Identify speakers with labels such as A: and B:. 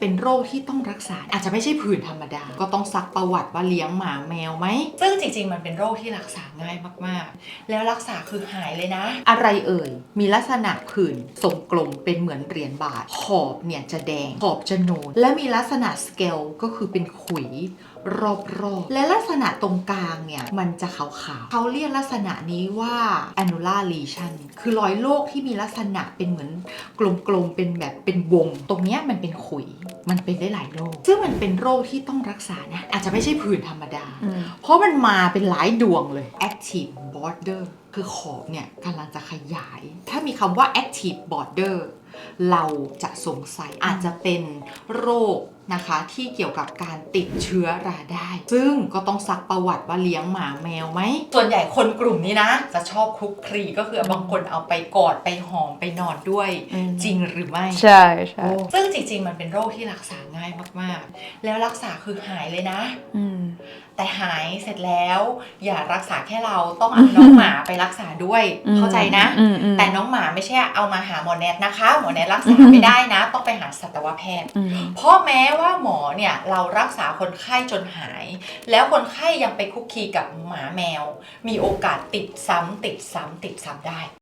A: เป็นโรคที่ต้องรักษา อาจจะไม่ใช่ผื่นธรรมดา ก็ต้องซักประวัติว่าเลี้ยงหมาแมวไหม ซึ่งจริงๆ มันเป็นโรคที่รักษาง่ายมากๆ แล้วรักษาคือหายเลยนะ อะไรเอ่ย มีลักษณะผื่นทรงกลมเป็นเหมือนเหรียญบาท ขอบเนี่ยจะแดง ขอบจะนูน และมีลักษณะสเกลก็คือเป็นขุยรอบๆ และลักษณะตรงกลางเนี่ย มันจะขาวๆ เขาเรียกลักษณะนี้ว่า annular lesion คือรอยโรคที่มีลักษณะเป็นเหมือนกลมๆ เป็นแบบเป็นวง ตรงเนี้ยมันเป็นขุย มันเป็นได้หลายโรค ซึ่งมันเป็นโรคที่ต้องรักษานะ อาจจะไม่ใช่ผื่นธรรมดา เพราะมันมาเป็นหลายดวงเลย active border คือขอบเนี่ยกำลังจะขยาย ถ้ามีคำว่า active border เราจะสงสัยอาจจะเป็นโรคนะคะ ที่เกี่ยวกับการติดเชื้อราได้ ซึ่งก็ต้องซักประวัติว่าเลี้ยงหมาแมวไหม ส่วนใหญ่คนกลุ่มนี้นะ จะชอบคลุกคลีก็คือบางคนเอาไปกอดไปหอมไปนอนด้วย
B: อืม
A: จริงหรือไม่
B: ใช่ใช่
A: ซึ่งจริงๆ มันเป็นโรคที่รักษาง่ายมากๆ แล้วรักษาคือหายเลยนะ
B: อืม
A: แต่หายเสร็จแล้ว อย่ารักษาแค่เราต้องเอาน้องหมาไปรักษาด้วย
B: อืม
A: เข้าใจนะ
B: อืมอืม
A: แต่น้องหมาไม่ใช่เอามาหาหมอแนทนะคะ หมอแนทรักษาไม่ได้นะ ต้องไปหาสัตวแพทย์
B: อืม
A: เพราะแม้ว่าหมอเนี่ยเรารักษาคนไข้จนหาย แล้วคนไข้ยังไปคุกคีกับหมาแมว มีโอกาสติดซ้ำติดซ้ำติดซ้ำได้